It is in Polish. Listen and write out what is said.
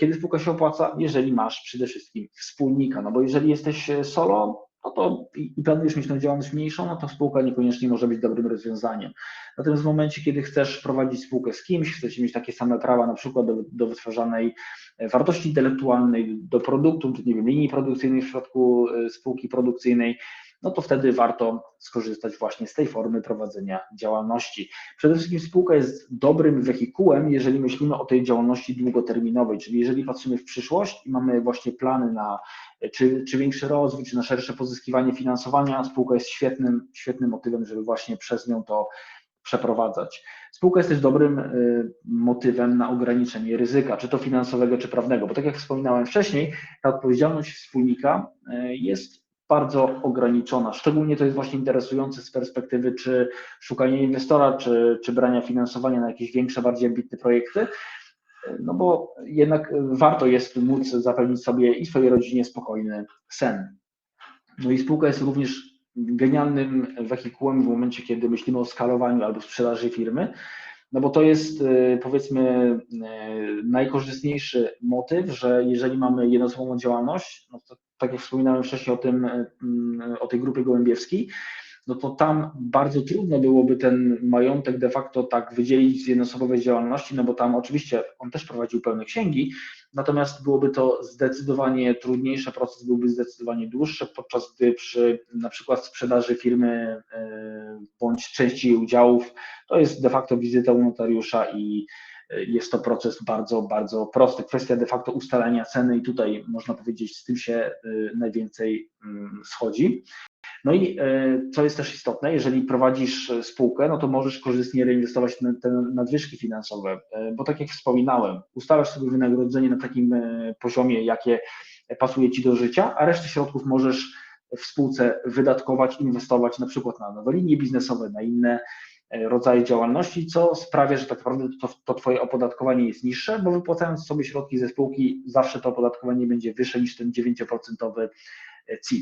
Kiedy spółka się opłaca? Jeżeli masz przede wszystkim wspólnika, no bo jeżeli jesteś solo, no to i planujesz mieć tą działalność mniejszą, no to spółka niekoniecznie może być dobrym rozwiązaniem. Natomiast w momencie, kiedy chcesz prowadzić spółkę z kimś, chcecie mieć takie same prawa, na przykład do, do wytwarzanej e, wartości intelektualnej, do produktu, nie wiem, linii produkcyjnej w przypadku e, spółki produkcyjnej, no to wtedy warto skorzystać właśnie z tej formy prowadzenia działalności. Przede wszystkim spółka jest dobrym wehikułem, jeżeli myślimy o tej działalności długoterminowej, czyli jeżeli patrzymy w przyszłość i mamy właśnie plany na czy, czy większy rozwój, czy na szersze pozyskiwanie finansowania, spółka jest świetnym, świetnym motywem, żeby właśnie przez nią to przeprowadzać. Spółka jest też dobrym y, motywem na ograniczenie ryzyka, czy to finansowego, czy prawnego, bo tak jak wspominałem wcześniej, ta odpowiedzialność wspólnika y, jest bardzo ograniczona. Szczególnie to jest właśnie interesujące z perspektywy czy szukania inwestora, czy, czy brania finansowania na jakieś większe, bardziej ambitne projekty, no bo jednak warto jest móc zapewnić sobie i swojej rodzinie spokojny sen. No i spółka jest również genialnym wehikułem w momencie, kiedy myślimy o skalowaniu albo sprzedaży firmy, no bo to jest y, powiedzmy y, najkorzystniejszy motyw, że jeżeli mamy jednoosobową działalność, no to tak jak wspominałem wcześniej o tym, y, o tej grupie gołębiewskiej, no to tam bardzo trudno byłoby ten majątek de facto tak wydzielić z jednoosobowej działalności, no bo tam oczywiście on też prowadził pełne księgi, natomiast byłoby to zdecydowanie trudniejsze, proces byłby zdecydowanie dłuższy, podczas gdy przy na przykład sprzedaży firmy e, bądź części jej udziałów, to jest de facto wizyta u notariusza i e, jest to proces bardzo, bardzo prosty. Kwestia de facto ustalania ceny i tutaj można powiedzieć, z tym się e, najwięcej mm, schodzi. No i e, co jest też istotne, jeżeli prowadzisz e, spółkę, no to możesz korzystnie reinwestować te, nadwyżki finansowe, bo tak jak wspominałem, ustalasz sobie wynagrodzenie na takim poziomie, jakie pasuje Ci do życia, a resztę środków możesz w spółce wydatkować, inwestować na przykład na nowe linie biznesowe, na inne rodzaje działalności, co sprawia, że tak naprawdę to, to Twoje opodatkowanie jest niższe, bo wypłacając sobie środki ze spółki, zawsze to opodatkowanie będzie wyższe niż ten 9% CIT.